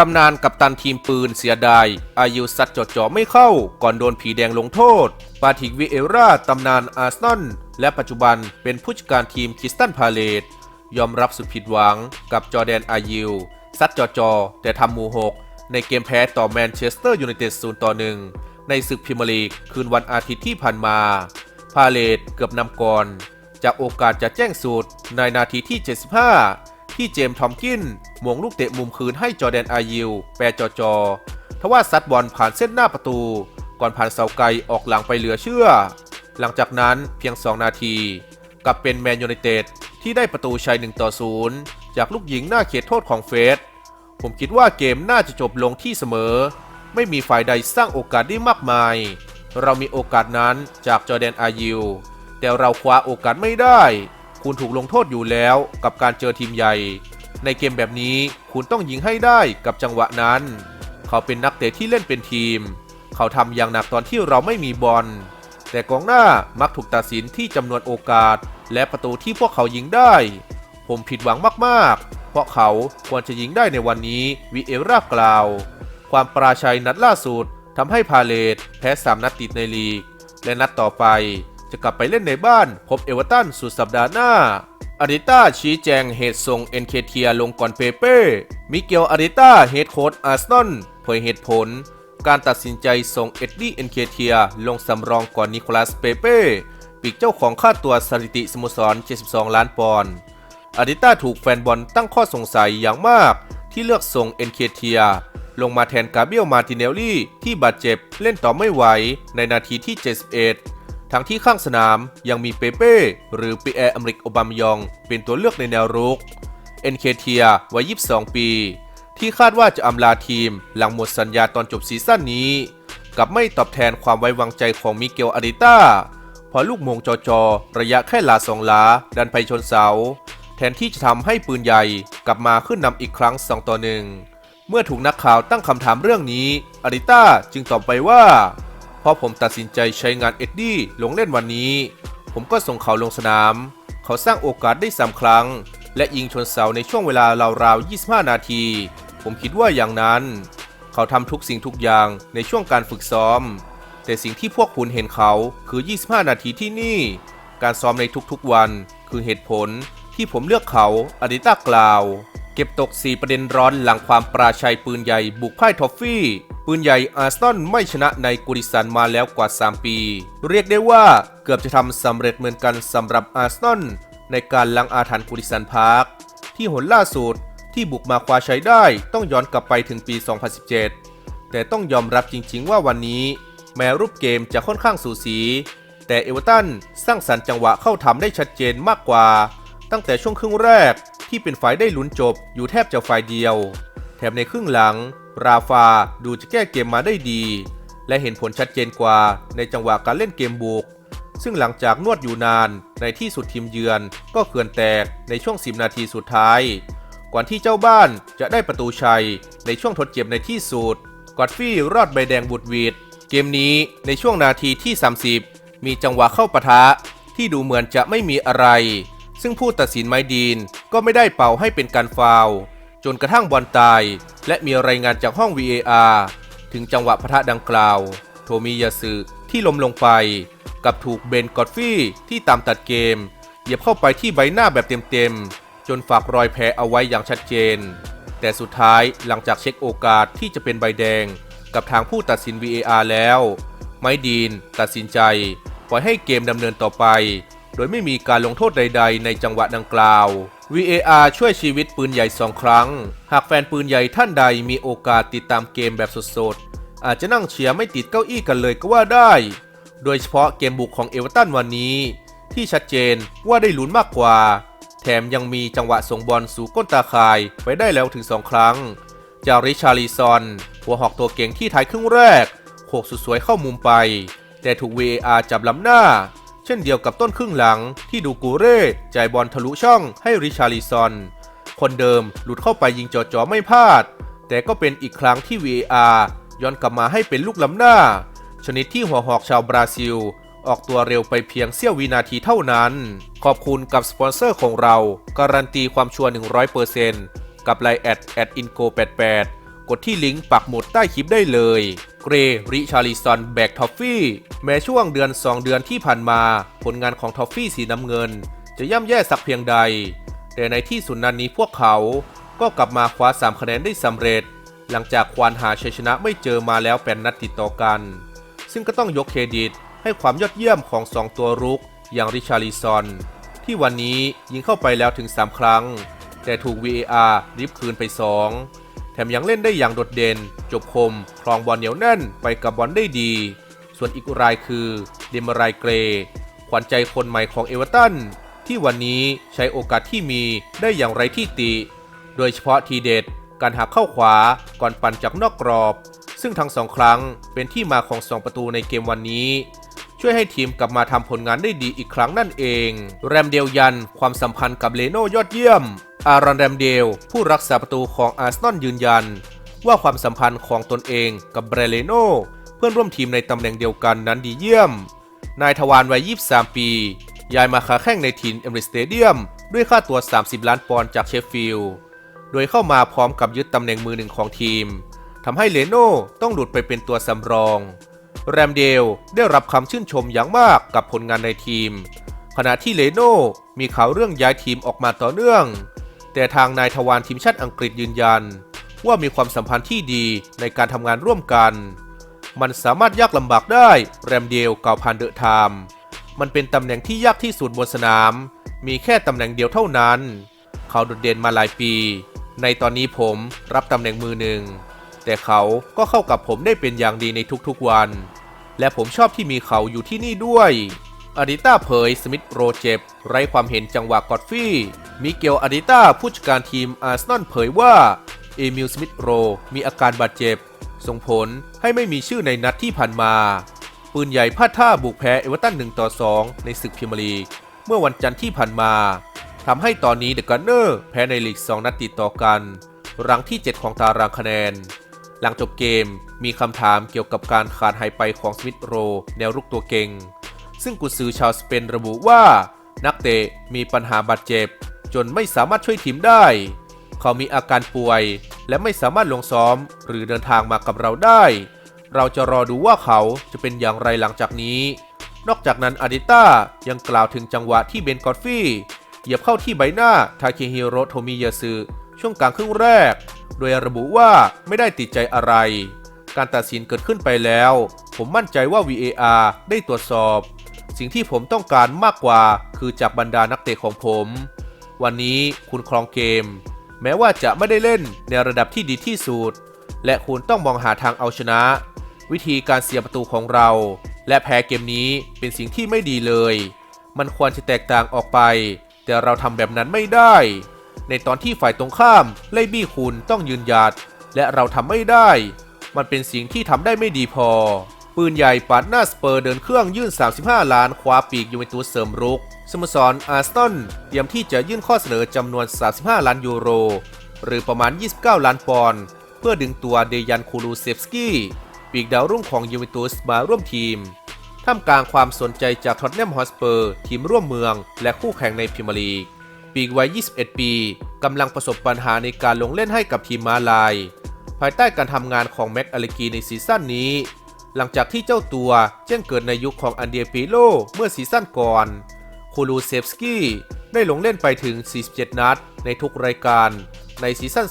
ตำนานกับตันทีมปืนเสียดาย อายุสัตว์จอจอไม่เข้า ก่อนโดนผีแดงลงโทษ ปาทิกวิเอราตำนานอาร์เซนอลและปัจจุบันเป็นผู้จัดการทีมคิสตันพาเลตยอมรับสุดผิดหวังกับจอแดนอายิวซัดจอจอ แต่ทำหมูหกในเกมแพ้ต่อแมนเชสเตอร์ยูไนเต็ด0ต่อ1ในศึกพรีเมียร์ลีกคืนวันอาทิตย์ที่ผ่านมา พาเลตเกือบนำก่อน จากโอกาสจะแจ้งสูตรในนาทีที่ 75 ที่เจมส์ทอมกินหมงลูกเตะมุมคืนให้จอแดนอายิว แปรจอจอ ทว่าซัดบอลผ่านเส้นหน้าประตู ก่อนผ่านเสาไกลออกหลังไปเหลือเชื่อ หลังจากนั้นเพียง 2 นาที กลับเป็นแมนยูไนเต็ดที่ได้ประตูชัย1ต่อ0จากลูกหญิงหน้าเขตโทษของเฟส ผมคิดว่าเกมน่าจะจบลงที่เสมอ ไม่มีฝ่ายใดสร้างโอกาสได้มากมาย เรามีโอกาสนั้นจากจอแดนอายิว แต่เราคว้าโอกาสไม่ได้ คุณถูกลงโทษอยู่แล้วกับการเจอทีมใหญ่ ในเกมแบบนี้คุณต้องยิงให้ได้กับจังหวะนั้น เขาเป็นนักเตะที่เล่นเป็นทีม เขาทำอย่างหนักตอนที่เราไม่มีบอล แต่กองหน้ามักถูกตัดสินที่จำนวนโอกาส และประตูที่พวกเขายิงได้ ผมผิดหวังมากๆ เพราะเขาควรจะยิงได้ในวันนี้วิเอรากล่าว ความปราชัยนัดล่าสุดทำให้พาเลตแพ้3นัดติดในลีก และนัดต่อไป จะกลับไปเล่นในบ้าน พบเอเวอร์ตันสุดสัปดาห์หน้าอาริต้าชี้แจงเหตุส่งเอ็นเคเทียลงก่อนเปเป้ มิเกลอาริต้าเฮดโค้ชอาร์เซนอลเผยเหตุผล การตัดสินใจส่งเอ็ดดี้เอ็นเคเทียลงสำรองก่อนนิโคลัสเปเป้ปีกเจ้าของค่าตัวสถิติสโมสร 72 ล้านปอนด์อาริต้าถูกแฟนบอลตั้งข้อสงสัยอย่างมากที่เลือกส่งเอ็นเคเทียลงมาแทนกาเบียลมาติเนลลี่ที่บาดเจ็บเล่นต่อไม่ไหวในนาทีที่ 71 ทั้งที่ข้างสนามยังมีเปเป้ หรือปีแอร์อเมริกโอบามยอง เป็นตัวเลือกในแนวรุก เอ็นเคเทียวัย 22 ปี ที่คาดว่าจะอำลาทีม หลังหมดสัญญาตอนจบซีซั่นนี้กับไม่ตอบแทนความไว้วางใจของมิเกลอาริต้าเพราะลูกมงจอจอ ระยะแค่หลาสองหลา ดันไปชนเสา แทนที่จะทำให้ปืนใหญ่กลับมาขึ้นนำอีกครั้ง 2 ต่อหนึ่งเมื่อถูกนักข่าวตั้งคำถามเรื่องนี้อาริต้าจึงตอบไปว่า ราะผมตัดสินใจใช้งานเอ็ดดี้ลงเล่นวันนี้ ผมก็ส่งเขาลงสนาม เขาสร้างโอกาสได้ 3 ครั้ง และยิงชนเสาในช่วงเวลาราวๆ 25 นาที ผมคิดว่าอย่างนั้น เขาทำทุกสิ่งทุกอย่างในช่วงการฝึกซ้อม แต่สิ่งที่พวกคุณเห็นเขาคือ 25 นาทีที่นี่ การซ้อมในทุกๆวันคือเหตุผลที่ผมเลือกเขาอาริต้ากล่าว เก็บตก 4 ประเด็นร้อนหลังความปราชัยปืนใหญ่บุกพ่ายทอฟฟี่ ปืนใหญ่อาร์เซนไม่ชนะในกุริสันมาแล้วกว่า 3 ปี เรียกได้ว่าเกือบจะทำสำเร็จเหมือนกันสำหรับอาร์เซนในการล้างอาถรรพ์กุริสันพาร์คที่หนล่าสุดที่บุกมาคว้าชัยได้ต้องย้อนกลับไปถึงปี 2017 แต่ต้องยอมรับจริงๆว่าวันนี้ แม้รูปเกมจะค่อนข้างสูสี แต่เอเวอร์ตันสร้างสรรค์จังหวะเข้าทำได้ชัดเจนมากกว่า ตั้งแต่ช่วงครึ่งแรกที่เป็นฝ่ายได้ลุ้นจบอยู่แทบจะฝ่ายเดียว แถมในครึ่งหลัง ราฟาดูจะแก้เกมมาได้ดี และเห็นผลชัดเจนกว่าในจังหวะการเล่นเกมบุก ซึ่งหลังจากนวดอยู่นานในที่สุดทีมเยือนก็เขื่อนแตกในช่วง 10 นาทีสุดท้าย ก่อนที่เจ้าบ้านจะได้ประตูชัยในช่วงทดเจ็บในที่สุดกอดฟี่รอดใบแดงบุดวีดเกมนี้ในช่วงนาทีที่ 30 มีจังหวะเข้าปะทะที่ดูเหมือนจะไม่มีอะไร ซึ่งผู้ตัดสินไมดีนก็ไม่ได้เป่าให้เป็นการฟาวจนกระทั่งบอลตาย และมีรายงานจากห้อง VAR ถึงจังหวะปะทะดังกล่าว โทมิยาสึที่ล้มลงไป กับถูกเบนกอดฟี่ที่ตามตัดเกม เหยียบเข้าไปที่ใบหน้าแบบเต็มๆ จนฝากรอยแผลเอาไว้อย่างชัดเจน แต่สุดท้ายหลังจากเช็คโอกาสที่จะเป็นใบแดง กับทางผู้ตัดสิน VAR แล้ว ไมดีนตัดสินใจ ปล่อยให้เกมดำเนินต่อไป โดยไม่มีการลงโทษใด ๆ ในจังหวะดังกล่าว VAR ช่วยชีวิตปืนใหญ่สองครั้ง หากแฟนปืนใหญ่ท่านใดมีโอกาสติดตามเกมแบบสดๆ อาจจะนั่งเชียร์ไม่ติดเก้าอี้กันเลยก็ว่าได้ โดยเฉพาะเกมบุกของเอเวอร์ตันวันนี้ ที่ชัดเจนว่าได้ลุ้นมากกว่า แถมยังมีจังหวะส่งบอลสู่ก้นตาข่ายไปได้แล้วถึง 2 ครั้ง จากริชารีซอน หัวหอกตัวเก่งที่ท้ายครึ่งแรกโขกสุดสวยเข้ามุมไป แต่ถูก VAR จับล้ำหน้า เช่นเดียวกับต้นครึ่งหลังที่ดูกูเร่จ่ายบอลทะลุช่องให้ริชารีซอน คนเดิมหลุดเข้าไปยิงจ่อๆไม่พลาด แต่ก็เป็นอีกครั้งที่ VAR ย้อนกลับมาให้เป็นลูกล้ำหน้า ชนิดที่หัวหอกชาวบราซิล ออกตัวเร็วไปเพียงเสี้ยววินาทีเท่านั้น ขอบคุณกับสปอนเซอร์ของเรา การันตีความชัวร์100%กับไลน์แอดแอดอินโก88 กดที่ลิงก์ปักหมุดใต้คลิปได้เลยเกรริชาริสันแบกทอฟฟี่แม้ช่วงเดือน 2 เดือนที่ผ่านมา ผลงานของทอฟฟี่สีน้ำเงิน จะย่ำแย่สักเพียงใด แต่ในที่สุดนั้นนี้พวกเขาก็กลับมาคว้า 3 คะแนนได้สำเร็จ หลังจากควานหาชัยชนะไม่เจอมาแล้วแปดนัดติดต่อกัน ซึ่งก็ต้องยกเครดิตให้ความยอดเยี่ยมของ 2 ตัวรุก อย่างริชาริซอน ที่วันนี้ยิงเข้าไปแล้วถึง 3 ครั้ง แต่ถูก VAR ริบคืนไป 2 แถมยังเล่นได้อย่างโดดเด่น จบคม ครองบอลเหนียวแน่นไปกับบอลได้ดี ส่วนอีกรายคือเดมารายเกร ขวัญใจคนใหม่ของเอเวอร์ตันที่วันนี้ใช้โอกาสที่มีได้อย่างไรที่ติ โดยเฉพาะทีเด็ด การหักเข้าขวาก่อนปั่นจากนอกกรอบ ซึ่งทั้งสองครั้งเป็นที่มาของ 2 ประตูในเกมวันนี้ ช่วยให้ทีมกลับมาทำผลงานได้ดีอีกครั้งนั่นเอง แรมเดลยันความสัมพันธ์กับเลโน่ยอดเยี่ยม อารอนแรมเดล ผู้รักษาประตูของอาร์เซนอลยืนยัน ว่าความสัมพันธ์ของตนเองกับเบรเลโน่เพื่อนร่วมทีมในตำแหน่งเดียวกันนั้นดีเยี่ยม นายทวารวัย 23 ปี ย้ายมาค้าแข่งในทีมเอมริสเตเดียม ด้วยค่าตัว 30 ล้านปอนด์จากเชฟฟิลด์ โดยเข้ามาพร้อมกับยึดตำแหน่งมือหนึ่งของทีมทำให้เลโน่ต้องหลุดไปเป็นตัวสำรอง แรมเดลได้รับคำชื่นชมอย่างมากกับผลงานในทีม ขณะที่เลโน่มีข่าวเรื่องย้ายทีมออกมาต่อเนื่อง แต่ทางนายทวารทีมชาติอังกฤษยืนยัน ว่ามีความสัมพันธ์ที่ดีในการทำงานร่วมกัน มันสามารถยากลำบากได้ แรมเดลกล่าวผ่านเดอะไทม์มันเป็นตำแหน่งที่ยากที่สุดบนสนาม มีแค่ตำแหน่งเดียวเท่านั้น เขาโดดเด่นมาหลายปี ในตอนนี้ผมรับตำแหน่งมือหนึ่ง แต่เขาก็เข้ากับผมได้เป็นอย่างดีในทุกๆวัน และผมชอบที่มีเขาอยู่ที่นี่ด้วยอาดิต้าเผย สมิธโรเจ็บไร้ความเห็นจังหวะกอดฟี่ มิเกลอาดิต้าผู้จัดการทีมอาร์เซนอลเผยว่า เอมิลสมิธโรมีอาการบาดเจ็บ ส่งผลให้ไม่มีชื่อในนัดที่ผ่านมา ปืนใหญ่พลาดท่าบุกแพ้เอเวอร์ตัน1ต่อ 2 ในศึกพรีเมียร์ลีก เมื่อวันจันทร์ที่ผ่านมาทำให้ตอนนี้เดอะกันเนอร์แพ้ในลีก 2 นัดติดต่อกันรังที่ 7 ของตารางคะแนน หลังจบเกมมีคำถามเกี่ยวกับการขาดหายไปของสมิธโรแนวรุกตัวเก่ง ซึ่งกุนซือชาวสเปนระบุว่า นักเตะมีปัญหาบาดเจ็บ จนไม่สามารถช่วยทีมได้ เขามีอาการป่วย และไม่สามารถลงซ้อม หรือเดินทางมากับเราได้ เราจะรอดูว่าเขาจะเป็นอย่างไรหลังจากนี้ นอกจากนั้นอาดิต้ายังกล่าวถึงจังหวะที่เบนกอดฟี่เหยียบเข้าที่ใบหน้าทาเคฮิโรโทมิยาสึช่วงกลางครึ่งแรก โดยระบุว่าไม่ได้ติดใจอะไร การตัดสินเกิดขึ้นไปแล้ว ผมมั่นใจว่า VAR ได้ตรวจสอบ สิ่งที่ผมต้องการมากกว่าคือจากบรรดานักเตะของผม วันนี้คุณครองเกม แม้ว่าจะไม่ได้เล่นในระดับที่ดีที่สุด และคุณต้องมองหาทางเอาชนะ วิธีการเสียประตูของเรา และแพ้เกมนี้เป็นสิ่งที่ไม่ดีเลย มันควรจะแตกต่างออกไป แต่เราทำแบบนั้นไม่ได้ ในตอนที่ฝ่ายตรงข้ามไล่บี้คุณต้องยืนหยัด และเราทำไม่ได้ มันเป็นสิ่งที่ทำได้ไม่ดีพอ ปืนใหญ่ปาดหน้าสเปอร์เดินเครื่องยื่น 35 ล้านคว้าปีกยูเวนตุสเสริมรุก สโมสรอาร์สตันเตรียมที่จะยื่นข้อเสนอจำนวน 35 ล้านยูโร หรือประมาณ 29 ล้านปอนด์เพื่อดึงตัวเดยันคูลูเซฟสกี้ปีกดาวรุ่งของยูเวนตุสมาร่วมทีมท่ามกลางความสนใจจากท็อตแนมฮอสเปอร์ทีมร่วมเมือง และคู่แข่งในพรีเมียร์ลีก ปีกวัย 21 ปีกำลังประสบปัญหาในการลงเล่นให้กับทีมมาลาย ภายใต้การทำงานของแม็กอเลกีในซีซั่นนี้ หลังจากที่เจ้าตัวแจ้งเกิดในยุคของอันเดียปิโลเมื่อซีซั่นก่อน คูลูเซฟสกี้ได้ลงเล่นไปถึง 47 นัด ในทุกรายการ ในซีซั่น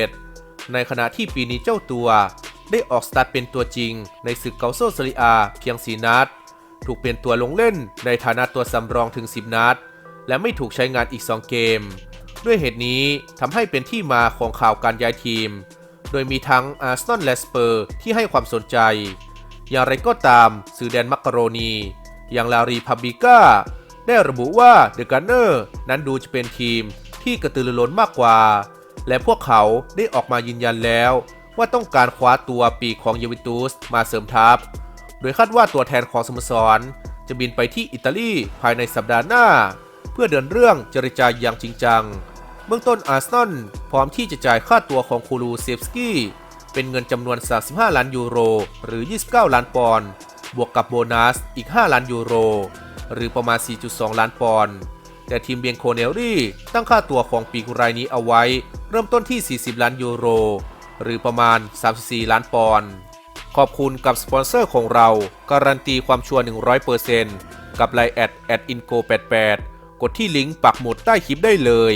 2020-2021 ในขณะที่ปีนี้เจ้าตัว ได้ออกสตาร์ทเป็นตัวจริง ในศึกเกาโซซริอาเพียง 4 นัด ถูกเปลี่ยนตัวลงเล่นในฐานะตัวสำรองถึง 10 นัด และไม่ถูกใช้งานอีก 2 เกม ด้วยเหตุนี้ทำให้เป็นที่มาของข่าวการย้ายทีม โดยมีทั้งอาร์เซนอลและสเปอร์ที่ให้ความสนใจ อย่างไรก็ตามสื่อแดนมักกะโรนี อย่างลารีพับบิก้า ได้ระบุว่าเดอะกันเนอร์นั้นดูจะเป็นทีมที่กระตือรือร้นมากกว่า และพวกเขาได้ออกมายืนยันแล้วว่าต้องการคว้าตัวปีของเยวนตุสมาเสริมทัพ โดยคาดว่าตัวแทนของสโมสร จะบินไปที่อิตาลีภายในสัปดาห์หน้า เพื่อเดินเรื่องเจรจาอย่างจริงจัง เบื้องต้นอาร์เซนอลพร้อมที่จะจ่ายค่าตัวของคูลูเซฟสกี้เป็นเงินจำนวน 35 ล้านยูโร หรือ 29 ล้านปอนด์บวกกับโบนัสอีก 5 ล้านยูโร หรือประมาณ 4.2 ล้านปอนด์แต่ทีมเบียงโคเนลรี่ตั้งค่าตัวของปีกรายนี้เอาไว้ เริ่มต้นที่ 40 ล้านยูโร หรือประมาณ 34 ล้านปอนด์ขอบคุณกับสปอนเซอร์ของเรา การันตีความชัวร์ 100%กับไลน์แอดแอดอินโก88กดที่ลิงก์ปักหมุดใต้คลิปได้เลย